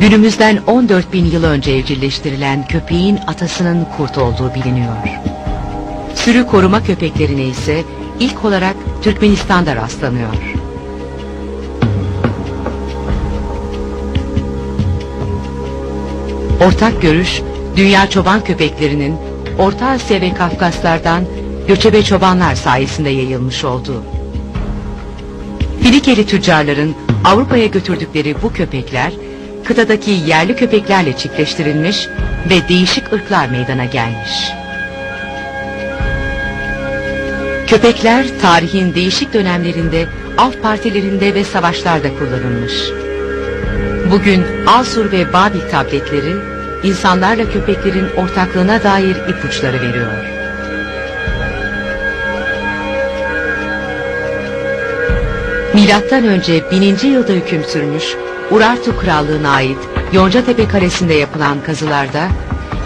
Günümüzden 14 bin yıl önce evcilleştirilen köpeğin atasının kurt olduğu biliniyor. Sürü koruma köpeklerine ise ilk olarak Türkmenistan'da rastlanıyor. Ortak görüş, dünya çoban köpeklerinin Orta Asya ve Kafkaslardan göçebe çobanlar sayesinde yayılmış olduğu. Filikeli tüccarların Avrupa'ya götürdükleri bu köpekler, kıtadaki yerli köpeklerle çiftleştirilmiş ve değişik ırklar meydana gelmiş. Köpekler tarihin değişik dönemlerinde av partilerinde ve savaşlarda kullanılmış. Bugün Asur ve Babil tabletleri insanlarla köpeklerin ortaklığına dair ipuçları veriyor. Milattan önce 1000. yılda hüküm sürmüş Urartu Krallığı'na ait Yoncatepe Kalesi'nde yapılan kazılarda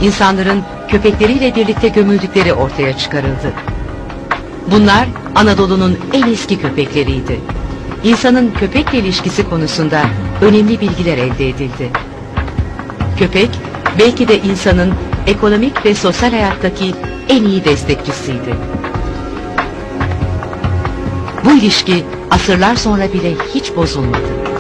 insanların köpekleriyle birlikte gömüldükleri ortaya çıkarıldı. Bunlar Anadolu'nun en eski köpekleriydi. İnsanın köpekle ilişkisi konusunda önemli bilgiler elde edildi. Köpek belki de insanın ekonomik ve sosyal hayattaki en iyi destekçisiydi. Bu ilişki asırlar sonra bile hiç bozulmadı.